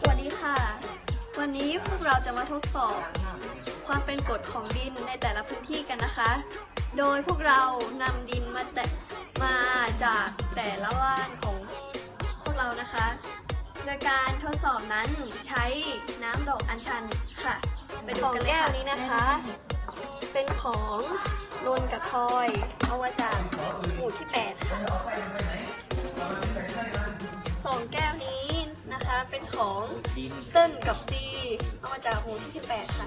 สวัสดีค่ะ วันนี้พวกเราจะมาทดสอบ ความเป็นกรดของดินในแต่ละพื้นที่กันนะคะ โดยพวกเรานำดินมาแต่มาจากแต่ละว่านของพวกเรานะคะโดยการทดสอบนั้นใช้น้ำดอกอัญชันค่ะไปดูกันเลยค่ะนี้นะคะ เป็นของนนกับทอย เอามาจากหมู่ที่8ค่ะ เป็นของเติ้ลกับซีเอามาจากหมู่ที่ 18 ค่ะ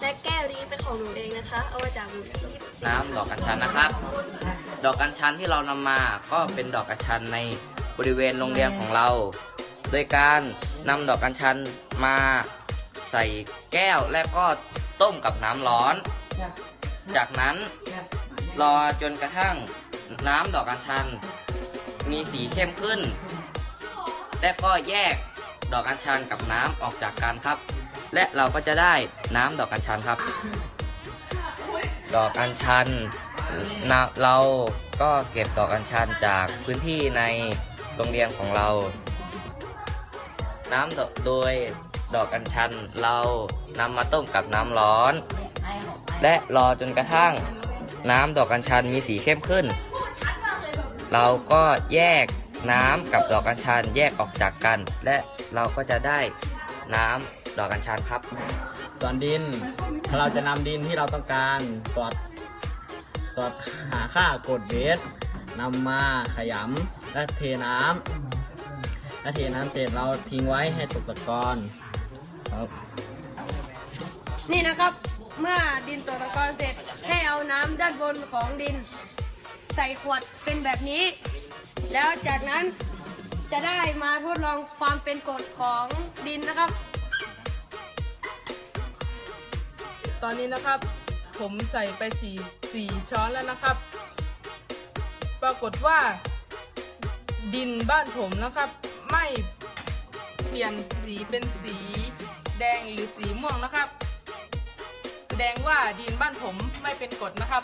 และแก้วนี้เป็นของหนูเองนะคะ เอามาจากหมู่ที่14น้ำดอกกัญชันนะครับ ดอกกัญชันที่เรานำมาก็เป็นดอกกัญชันในบริเวณโรงเรียนของเรา โดยการนำดอกกัญชันมาใส่แก้วและก็ต้มกับน้ำร้อน จากนั้นรอจนกระทั่งน้ำดอกกัญชัน มีสีเข้มขึ้น และก็แยกดอกกัญชันกับน้ำออกจากกันครับ และเราก็จะได้น้ำดอกกัญชันครับ ดอกอัญชันนะเราก็เก็บดอกอัญชันจากพื้นที่ในโรงเรียนของเรา น้ำดอกโดยดอกอัญชันเรานำมาต้มกับน้ำร้อน และรอจนกระทั่งน้ำดอกอัญชันมีสีเข้มขึ้น เราก็แยก น้ำกับดอกอัญชันแยกออกจากกัน และเราก็จะได้น้ำดอกอัญชันครับ ส่วนดินเราจะนำดินที่เราต้องการตรวจตรวจหาค่ากรดเบสนำมาขยำและเทน้ำและเทน้ำเสร็จเราทิ้งไว้ให้ตกตะกอนครับนี่นะครับเมื่อดินตกตะกอนเสร็จให้เอาน้ำด้านบนของดิน ใส่ขวดเป็นแบบนี้ แล้วจากนั้นจะได้มาทดลองความเป็นกรดของดินนะครับ ตอนนี้นะครับ ผมใส่ไปสี่สี่ช้อนแล้วนะครับ ปรากฏว่า ดินบ้านผมนะครับ ไม่เปลี่ยนสีเป็นสีแดงหรือสีม่วงนะครับ แสดงว่าดินบ้านผมไม่เป็นกรดนะครับ